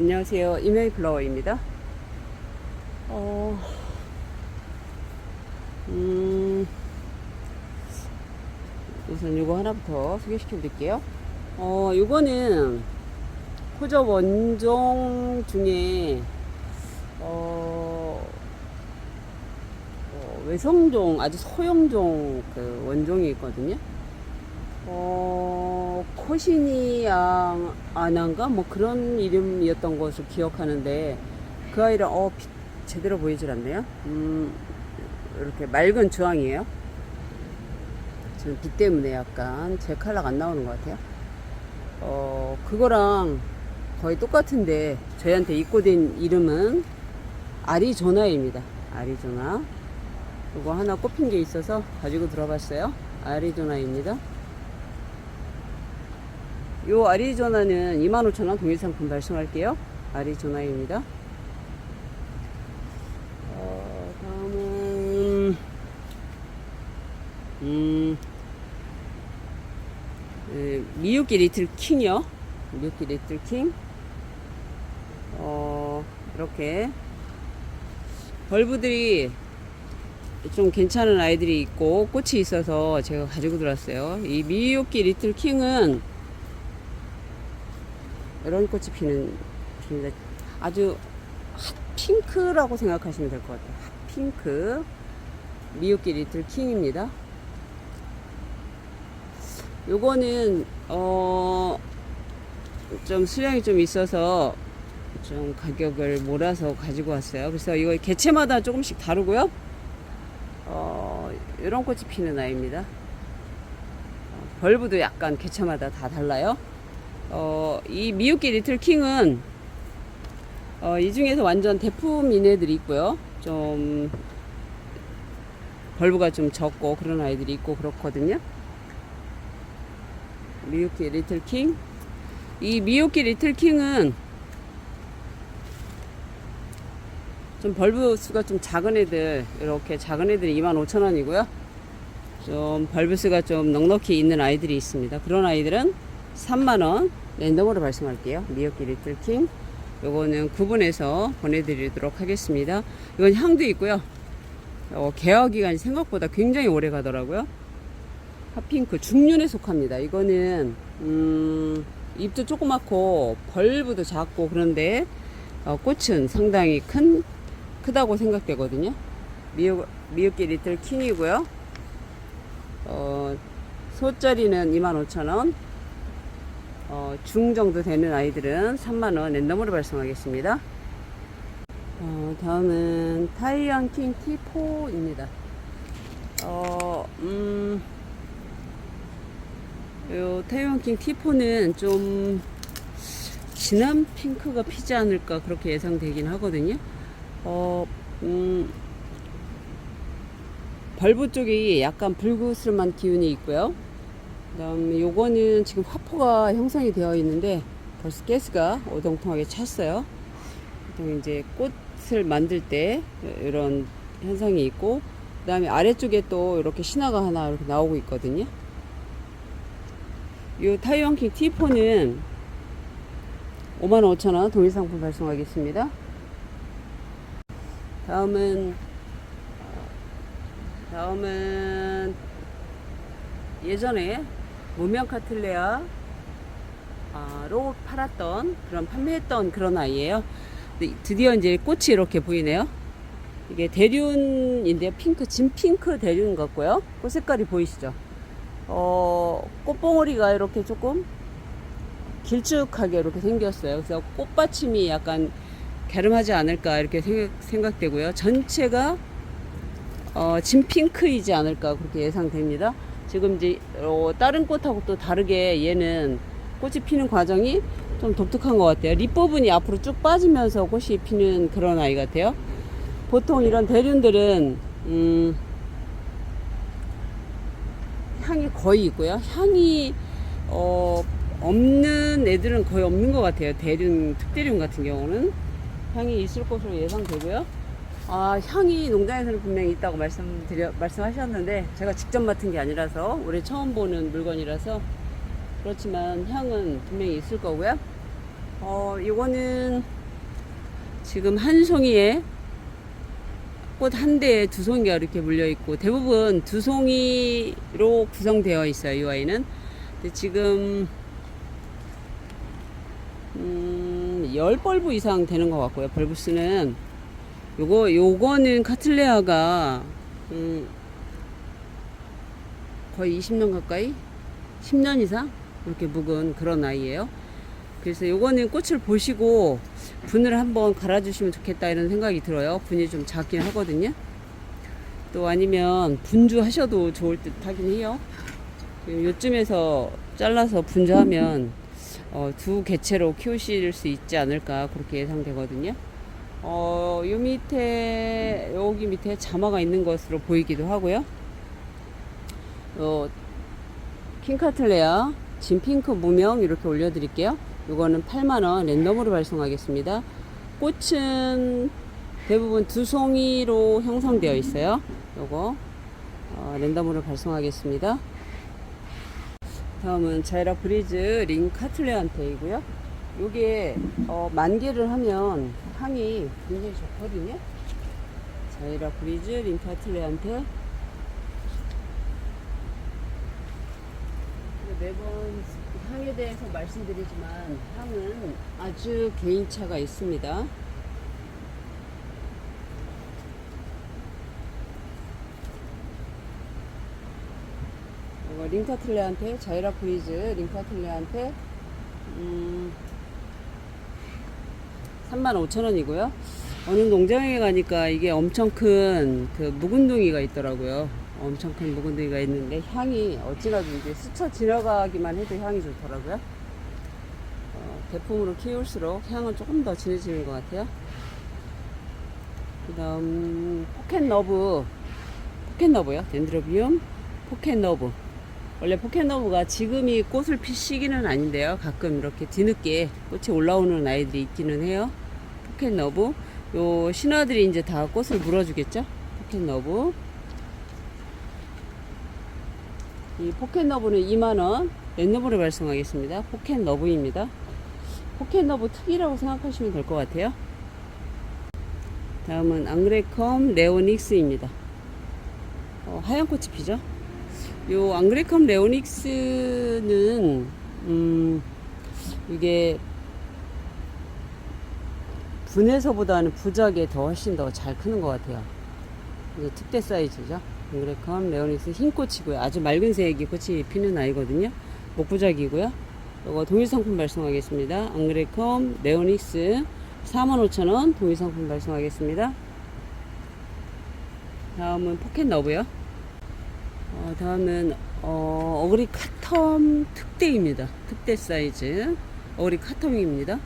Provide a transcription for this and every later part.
안녕하세요. 이메이 플라워입니다. 어, 음, 우선 이거 하나부터 소개시켜 드릴게요. 어, 요거는 코저 원종 중에, 어, 어, 외성종, 아주 소형종 그 원종이 있거든요. 어, 코시니양 아난가 뭐 그런 이름이었던 것을 기억하는데 그 아이는 어빛 제대로 보이질 않네요. 음, 이렇게 맑은 주황이에요. 지금 빛 때문에 약간 제 컬러가 안 나오는 것 같아요. 어, 그거랑 거의 똑같은데 저희한테 입고 된 이름은 아리조나입니다. 아리조나. 이거 하나 꼽힌 게 있어서 가지고 들어봤어요. 아리조나입니다. 요 아리조나는 25,000원 동일 상품 발송할게요. 아리조나입니다. 어, 다음은 음, 예, 미유키 리틀 킹이요. 미유키 리틀 킹. 어, 이렇게 벌브들이 좀 괜찮은 아이들이 있고 꽃이 있어서 제가 가지고 들었어요. 이 미유키 리틀 킹은 이런 꽃이 피는 피는데 아주 핫핑크라고 생각하시면 될 것 같아요. 핫핑크 미유키 리틀 킹입니다. 요거는 어 좀 수량이 좀 있어서 좀 가격을 몰아서 가지고 왔어요. 그래서 이거 개체마다 조금씩 다르고요. 어 이런 꽃이 피는 아이입니다. 어, 벌브도 약간 개체마다 다 달라요. 어, 이 미유키 리틀 킹은 어, 이 중에서 완전 대품인 애들이 있고요. 좀 벌브가 좀 적고 그런 아이들이 있고 그렇거든요. 미유키 리틀 킹. 이 미유키 리틀 킹은 좀 벌브 수가 좀 작은 애들 이렇게 작은 애들이 25,000원이고요. 좀 벌브 수가 좀 넉넉히 있는 아이들이 있습니다. 그런 아이들은 3만원 랜덤으로 발송할게요. 미역기 리틀킹. 요거는 구분해서 보내드리도록 하겠습니다. 이건 향도 있고요. 어, 개화 기간이 생각보다 굉장히 오래 가더라고요. 핫핑크 중륜에 속합니다. 이거는 음, 잎도 조그맣고 벌브도 작고 그런데 어, 꽃은 상당히 큰 크다고 생각되거든요. 미역 미역기 리틀 킹이고요. 어, 소짜리는 25,000원, 어, 중 정도 되는 아이들은 3만원 랜덤으로 발송하겠습니다. 어, 다음은 타이완 킹 T4입니다. 어, 음, 요 타이완 킹 T4는 좀 진한 핑크가 피지 않을까 그렇게 예상되긴 하거든요. 어, 음, 벌브 쪽이 약간 붉으스름한 기운이 있고요. 그다음 요거는 지금 화포가 형성이 되어 있는데 벌써 가스가 오동통하게 찼어요. 보통 이제 꽃을 만들 때 이런 현상이 있고 그다음에 아래쪽에 또 이렇게 신화가 하나 이렇게 나오고 있거든요. 요 타이완킹 T4는 55,000원 동일 상품 발송하겠습니다. 다음은 다음은 예전에 무명 카틀레아로 팔았던 그런 판매했던 그런 아이예요. 드디어 이제 꽃이 이렇게 보이네요. 이게 대륜인데요. 핑크, 진 핑크 대륜 같고요. 꽃 색깔이 보이시죠? 어, 꽃봉오리가 이렇게 조금 길쭉하게 이렇게 생겼어요. 그래서 꽃받침이 약간 갸름하지 않을까 이렇게 생각, 생각되고요. 전체가 어, 진 핑크이지 않을까 그렇게 예상됩니다. 지금 이제 어, 다른 꽃하고 또 다르게 얘는 꽃이 피는 과정이 좀 독특한 것 같아요. 립 부분이 앞으로 쭉 빠지면서 꽃이 피는 그런 아이 같아요. 보통 이런 대륜들은 음, 향이 거의 있고요. 향이 어, 없는 애들은 거의 없는 것 같아요. 대륜 특대륜 같은 경우는 향이 있을 것으로 예상되고요. 아, 향이 농장에서는 분명히 있다고 말씀드려, 말씀하셨는데, 제가 직접 맡은 게 아니라서, 올해 처음 보는 물건이라서, 그렇지만 향은 분명히 있을 거고요. 어, 이거는 지금 한 송이에 꽃 한 대에 두 송이가 이렇게 물려 있고 대부분 두 송이로 구성되어 있어요. 이 와인은. 근데 지금 음, 열 벌브 이상 되는 것 같고요. 벌브스는 요거 요거는 카틀레아가 음, 거의 20년 가까이 10년 이상 이렇게 묵은 그런 아이예요. 그래서 요거는 꽃을 보시고 분을 한번 갈아주시면 좋겠다 이런 생각이 들어요. 분이 좀 작긴 하거든요. 또 아니면 분주하셔도 좋을 듯 하긴 해요. 요쯤에서 잘라서 분주하면 어, 두 개체로 키우실 수 있지 않을까 그렇게 예상되거든요. 어, 요 밑에 여기 밑에 자마가 있는 것으로 보이기도 하고요. 어, 킹카틀레아 진핑크 무명 이렇게 올려드릴게요. 이거는 8만원 랜덤으로 발송하겠습니다. 꽃은 대부분 두 송이로 형성되어 있어요. 요거 어, 랜덤으로 발송하겠습니다. 다음은 자이라 브리즈 링 카틀레한테이고요. 요게 어, 만개를 하면 향이 굉장히 좋거든요. 자이라 브리즈 링 카틀레한테 매번 향에 대해서 말씀드리지만 향은 아주 개인차가 있습니다. 이거 링카틀레한테 자이라 프리즈 링카틀레한테 음, 35,000원이고요. 어느 농장에 가니까 이게 엄청 큰 그 묵은둥이가 있더라고요. 엄청 큰 묵은둥이가 있는데 향이 어찌나도 이제 스쳐 지나가기만 해도 향이 좋더라고요. 어, 대품으로 키울수록 향은 조금 더 진해지는 것 같아요. 그 다음 포켓너브 포켓너브요. 덴드로비움 포켓너브 원래 포켓너브가 지금이 꽃을 필 시기는 아닌데요. 가끔 이렇게 뒤늦게 꽃이 올라오는 아이들이 있기는 해요. 포켓너브. 요 신화들이 이제 다 꽃을 물어주겠죠? 포켓너브. 이 포켓너브는 2만원 랜덤으로 발송하겠습니다. 포켓너브입니다. 포켓너브 특이라고 생각하시면 될 것 같아요. 다음은 앙그레컴 레오닉스입니다. 어, 하얀 꽃이 피죠? 요 앙그레컴 레오닉스는 음 이게 분에서보다는 부작에 더 훨씬 더 잘 크는 것 같아요. 이제 특대 사이즈죠. 앙그레컴 레오닉스 흰 꽃이고요. 아주 맑은 색이 꽃이 피는 아이거든요. 목부작이고요. 이거 동일 상품 발송하겠습니다. 앙그레컴 레오닉스 45,000원 동일 상품 발송하겠습니다. 다음은 포켓 너브요. 어, 다음은 어, 어그리 카텀 특대입니다. 특대 사이즈 어그리 카텀입니다.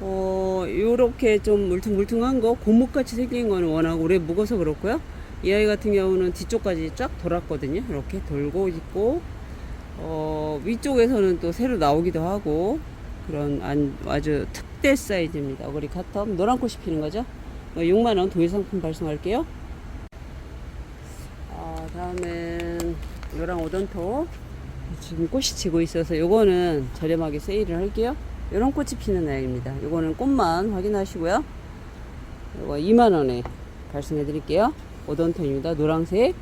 어, 요렇게 좀 물퉁물퉁한 거 고무같이 생긴 거는 워낙 오래 묵어서 그렇고요. 이 아이 같은 경우는 뒤쪽까지 쫙 돌았거든요. 이렇게 돌고 있고 어, 위쪽에서는 또 새로 나오기도 하고 그런 안, 아주 특대 사이즈입니다. 어그리 카텀 노란 꽃이 피는 거죠. 어, 6만원 동일 상품 발송할게요. 어, 다음은 요랑 오던토. 지금 꽃이 지고 있어서 요거는 저렴하게 세일을 할게요. 요런 꽃이 피는 아이입니다. 요거는 꽃만 확인하시고요. 요거 2만원에 발송해 드릴게요. 오던토입니다 노란색.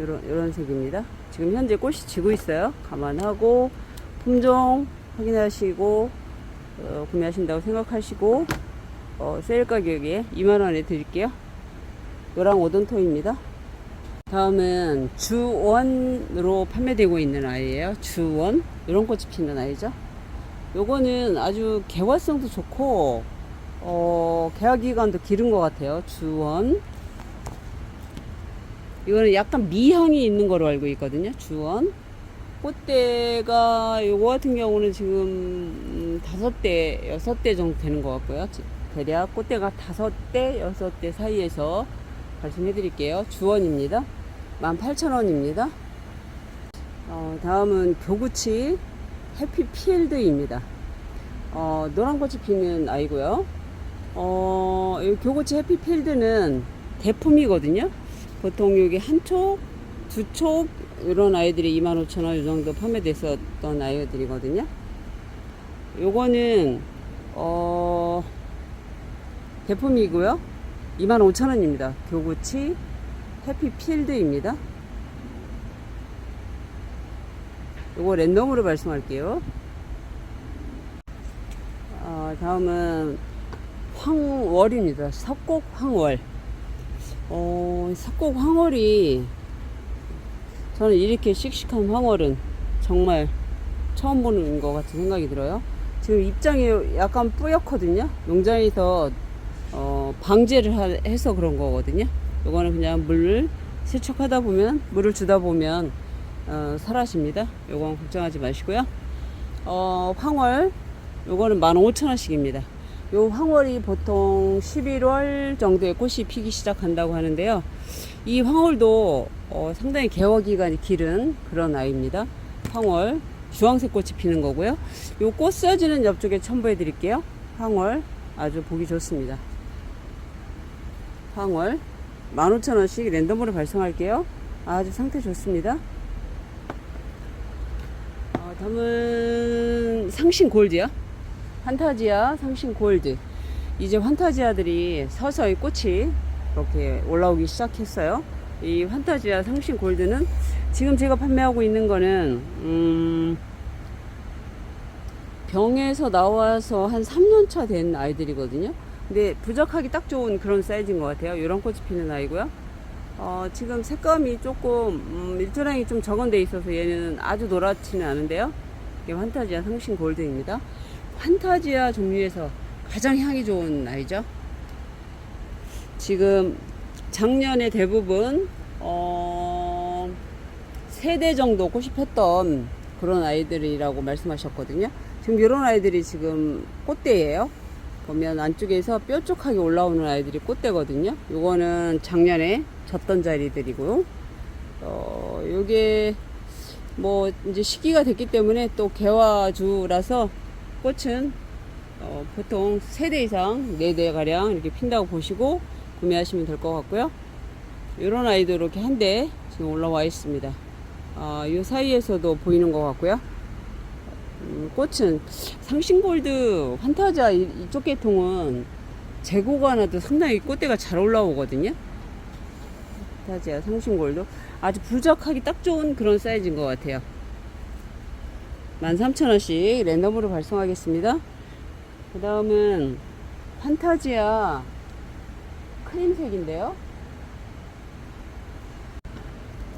요런, 요런 색입니다. 지금 현재 꽃이 지고 있어요. 감안하고 품종 확인하시고 어, 구매하신다고 생각하시고 어, 세일 가격에 2만원에 드릴게요. 요랑 오던토입니다 다음은 주원으로 판매되고 있는 아이예요. 주원. 이런 꽃이 피는 아이죠. 요거는 아주 개화성도 좋고, 어, 개화 기간도 길은 것 같아요. 주원. 이거는 약간 미향이 있는 거로 알고 있거든요. 주원. 꽃대가 요거 같은 경우는 지금 음, 다섯 대, 여섯 대 정도 되는 것 같고요. 대략 꽃대가 다섯 대, 여섯 대 사이에서 발송해 드릴게요. 주원입니다. 18,000원입니다. 어, 다음은 교구치 해피필드입니다. 어, 노란 꽃이 피는 아이고요. 어, 이 교구치 해피필드는 대품이거든요. 보통 여기 한 촉, 두 촉, 이런 아이들이 25,000원 이 정도 판매됐었던 아이들이거든요. 요거는 어 대품이고요. 25,000원입니다. 교구치 해피필드입니다. 요거 랜덤으로 발송할게요. 어, 다음은 황월입니다. 석곡 황월. 어, 석곡 황월이 저는 이렇게 씩씩한 황월은 정말 처음 보는 것 같은 생각이 들어요. 지금 입장이 약간 뿌옇거든요. 농장에서 어, 방제를 하- 해서 그런 거거든요. 요거는 그냥 물을 세척하다 보면 물을 주다 보면 어, 사라집니다. 요건 걱정하지 마시고요. 어, 황월 요거는 15,000원씩입니다. 요 황월이 보통 11월 정도에 꽃이 피기 시작한다고 하는데요. 이 황월도 어, 상당히 개화 기간이 길은 그런 아이입니다. 황월 주황색 꽃이 피는 거고요. 요꽃 사진은 옆쪽에 첨부해 드릴게요. 황월 아주 보기 좋습니다. 황월 15,000원씩 랜덤으로 발송할게요. 아주 상태 좋습니다. 어, 다음은 상신 골드요. 환타지아 상신 골드. 이제 환타지아들이 서서히 꽃이 이렇게 올라오기 시작했어요. 이 환타지아 상신 골드는 지금 제가 판매하고 있는 거는 음, 병에서 나와서 한 3년차 된 아이들이거든요. 근데 부적하기 딱 좋은 그런 사이즈인 것 같아요. 이런 꽃이 피는 아이고요. 어, 지금 색감이 조금 음, 일조량이 좀 적은 데 있어서 얘는 아주 노랗지는 않은데요. 이게 환타지아 상신 골드입니다. 환타지아 종류에서 가장 향이 좋은 아이죠. 지금 작년에 대부분 어, 세대 정도 꽃이 폈던 그런 아이들이라고 말씀하셨거든요. 지금 이런 아이들이 지금 꽃대예요. 보면 안쪽에서 뾰족하게 올라오는 아이들이 꽃대거든요. 요거는 작년에 졌던 자리들이고요. 어, 요게 뭐 이제 시기가 됐기 때문에 또 개화주라서 꽃은 어, 보통 3대 이상 4대 가량 이렇게 핀다고 보시고 구매하시면 될 것 같고요. 이런 아이도 이렇게 한 대 지금 올라와 있습니다. 아, 이 사이에서도 보이는 것 같고요. 음, 꽃은 상신골드 환타자 이- 이쪽 계통은 재고가 나도 상당히 꽃대가 잘 올라오거든요. 환타지아 상신골드 아주 부적하기 딱 좋은 그런 사이즈인 것 같아요. 13,000원씩 랜덤으로 발송하겠습니다. 그 다음은 판타지아 크림색인데요.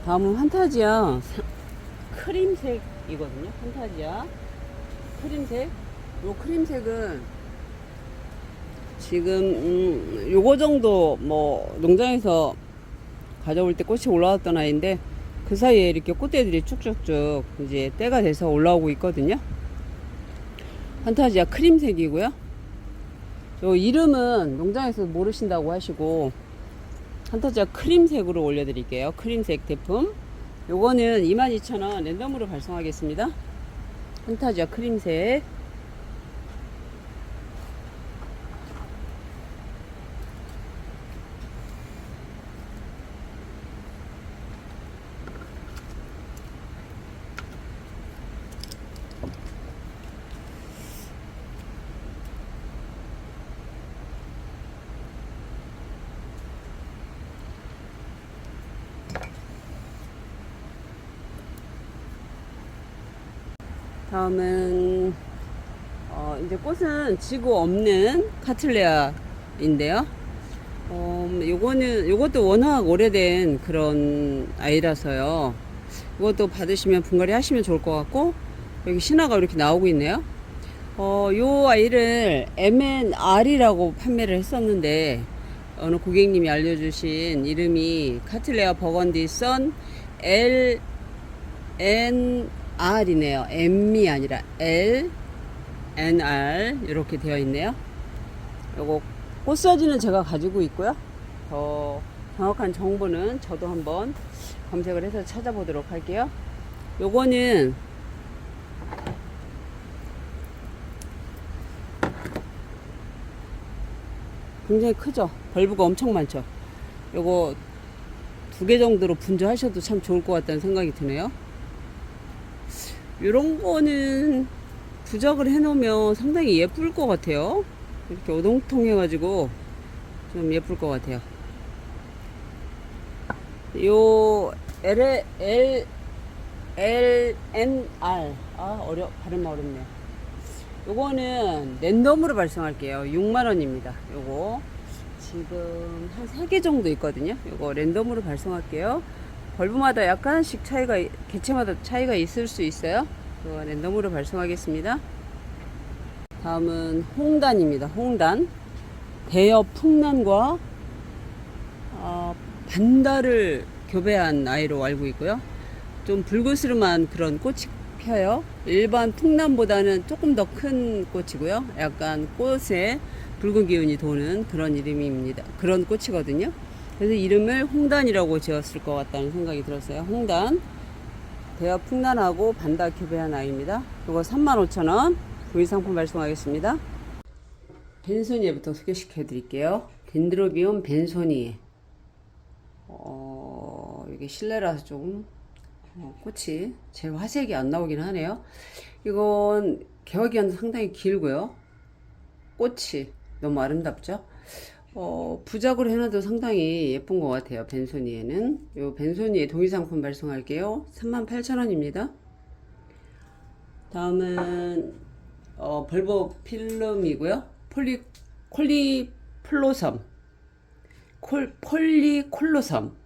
다음은 판타지아 사- 크림색이거든요. 판타지아 크림색. 요 크림색은 지금 음, 요거 정도 뭐 농장에서 가져올 때 꽃이 올라왔던 아이인데 그 사이에 이렇게 꽃대들이 쭉쭉쭉 이제 때가 돼서 올라오고 있거든요. 판타지아 크림색이고요. 요 이름은 농장에서 모르신다고 하시고 판타지아 크림색으로 올려드릴게요. 크림색 제품. 요거는 22,000원 랜덤으로 발송하겠습니다. 판타지아 크림색. 다음은 어, 이제 꽃은 지구 없는 카틀레아인데요. 어, 요거는 요것도 워낙 오래된 그런 아이라서요. 이것도 받으시면 분갈이 하시면 좋을 것 같고 여기 신화가 이렇게 나오고 있네요. 어, 요 아이를 MNR이라고 판매를 했었는데 어느 고객님이 알려주신 이름이 카틀레아 버건디 선 L N R이네요. M이 아니라 L N R 이렇게 되어 있네요. 요거 꽃 사진은 제가 가지고 있고요. 더 정확한 정보는 저도 한번 검색을 해서 찾아보도록 할게요. 요거는 굉장히 크죠? 벌브가 엄청 많죠? 요거 두 개 정도로 분주하셔도 참 좋을 것 같다는 생각이 드네요. 요런 거는 부작을 해놓으면 상당히 예쁠 것 같아요. 이렇게 오동통해가지고 좀 예쁠 것 같아요. 요 L L L N R 아 어려 발음 어렵네. 요거는 랜덤으로 발송할게요. 6만 원입니다. 요거 지금 한 3개 정도 있거든요. 요거 랜덤으로 발송할게요. 벌브마다 약간씩 차이가 개체마다 차이가 있을 수 있어요. 그거 랜덤으로 발송하겠습니다. 다음은 홍단입니다. 홍단 대여 풍란과 어, 반달을 교배한 아이로 알고 있고요. 좀 붉으스름한 그런 꽃이 펴요. 일반 풍란보다는 조금 더 큰 꽃이고요. 약간 꽃에 붉은 기운이 도는 그런 이름입니다. 그런 꽃이거든요. 그래서 이름을 홍단이라고 지었을 것 같다는 생각이 들었어요. 홍단. 대여 풍란하고 반달 교배한 아이입니다. 이거 35,000원. 구입 상품 발송하겠습니다. 벤소니에부터 소개시켜 드릴게요. 덴드로비움 벤소니. 어, 이게 실내라서 좀 어, 꽃이 제 화색이 안 나오긴 하네요. 이건 개화기간 상당히 길고요. 꽃이 너무 아름답죠. 어, 부작으로 해놔도 상당히 예쁜 것 같아요. 벤소니에는. 요 벤소니에 동의상품 발송할게요. 38,000원입니다. 다음은 어, 벌버 필름이고요. 폴리 콜리플로섬. 콜 폴리콜로섬.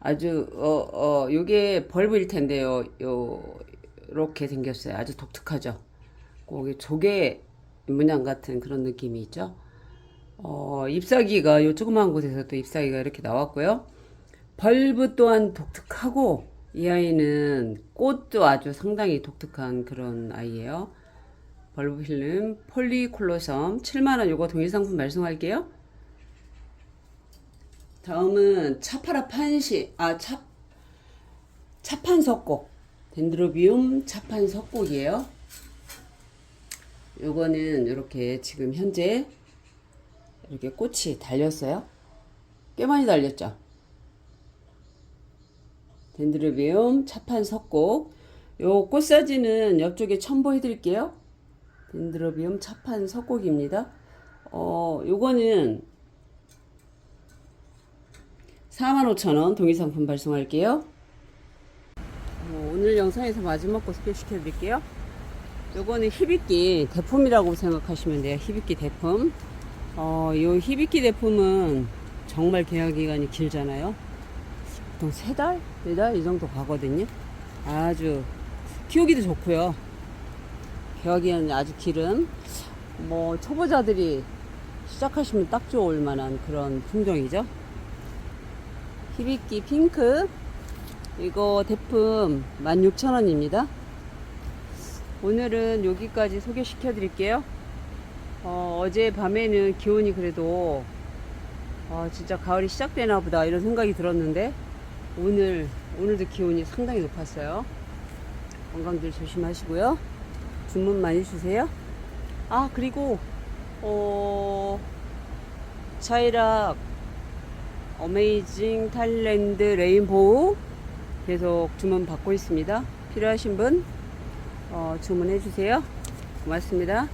아주 어 어 요게 벌브일 텐데요. 요 이렇게 생겼어요. 아주 독특하죠. 거기 조개 문양 같은 그런 느낌이 있죠. 어 잎사귀가 요 조그마한 곳에서 또 잎사귀가 이렇게 나왔고요. 벌브 또한 독특하고 이 아이는 꽃도 아주 상당히 독특한 그런 아이예요. 벌브 필름 폴리콜로섬 7만원 요거 동일 상품 발송할게요. 다음은 차파라 판시 아 차 차판석곡 덴드로비움 차판석곡이에요. 요거는 이렇게 지금 현재 이렇게 꽃이 달렸어요. 꽤 많이 달렸죠. 덴드로비움 차판 석곡 요 꽃 사진은 옆쪽에 첨부해 드릴게요. 덴드로비움 차판 석곡입니다. 어 요거는 45,000원 동의상품 발송할게요. 어, 오늘 영상에서 마지막 거 소개시켜 드릴게요. 요거는 히비키 대품이라고 생각하시면 돼요. 히비키 대품. 어, 요 히비키 대품은 정말 계약 기간이 길잖아요. 보통 세 달? 네 달? 이 정도 가거든요. 아주 키우기도 좋고요. 계약 기간이 아주 길은 뭐 초보자들이 시작하시면 딱 좋을 만한 그런 품종이죠. 히비키 핑크 이거 대품 16,000원입니다 오늘은 여기까지 소개시켜 드릴게요 어, 어제 밤에는 기온이 그래도 어, 진짜 가을이 시작되나 보다 이런 생각이 들었는데 오늘 오늘도 기온이 상당히 높았어요 건강들 조심하시고요 주문 많이 주세요 아 그리고 어 차이락 어메이징 탈랜드 레인보우 계속 주문 받고 있습니다. 필요하신 분 어, 주문해 주세요. 고맙습니다.